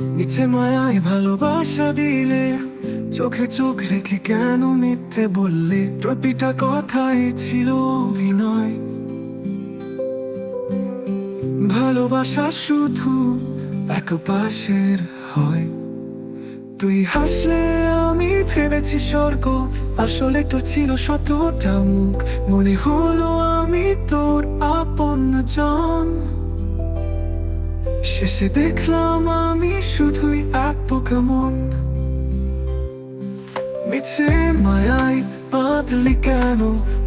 মিছে মায়ায় ভালোবাসা দিলে চোখে চোখ রেখে কেন মিথ্যে বললে? প্রতিটা কথাই ছিল অভিনয়। ভালোবাসা শুধু এক পাশের হয়। তুই হাসলে আমি ভেবেছি স্বর্গ, আসলে তো ছিল শতটা মুখ। মনে হলো আমি তোর আপন জন শেষে দেখলাম আমি শুধুই এক পোকামন মিছে মায়াই বাঁধলি কেন?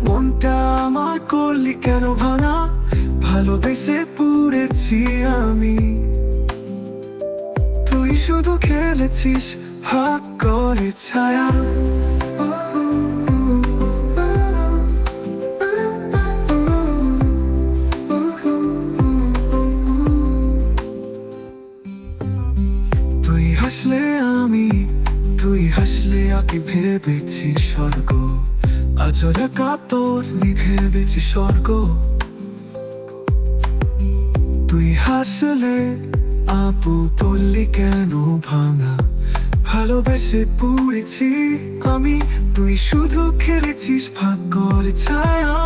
মনটা আমার করলি কেন ভাঙা? ভালোবেসে পুড়েছি আমি। তুই শুধু খেলেছিস, ভাগ করে ছায়া। তুই হাসলে আকি ভেবেছি স্বর্গ আজরে কাতর ভেবেছি স্বর্গ। তুই হাসলে আপু বললি কেন ভাঙা? ভালোবেসে পুড়েছি আমি, তুই শুধু খেলেছিস ভাগ্যর ছায়া।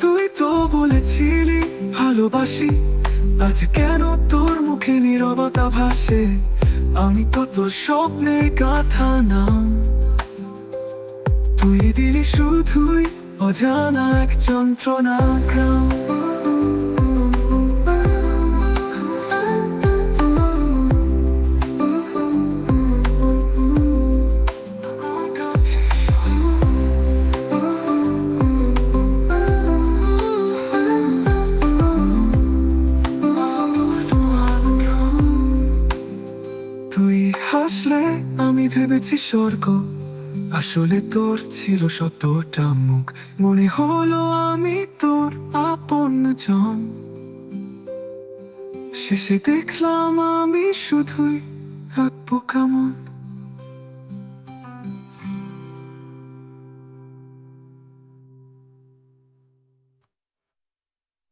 তুই তো বলেছিলি ভালোবাসি, আজ কেন তোর মুখে নীরবতা ভাসে? আমি তো তোর স্বপ্নে গাথা না তুই দিলি শুধুই অজানা এক যন্ত্রণা গ্রাম হাসলে আমি ভেবেছি স্বর্গ। আসলে তোর ছিল শতটা মুখ। মনে হলো আমি তোর আপন জন। শেষে দেখলাম আমি শুধুই এক পোকামন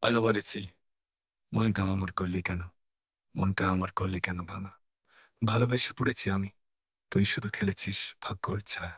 আলো বলেছি মনটা আমার করলি কেন? মনটা আমার করলি কেন ভাঙা ভালোবেসে পড়েছি আমি। তুই শুধু খেলেছিস ভাগ্যর ছায়া।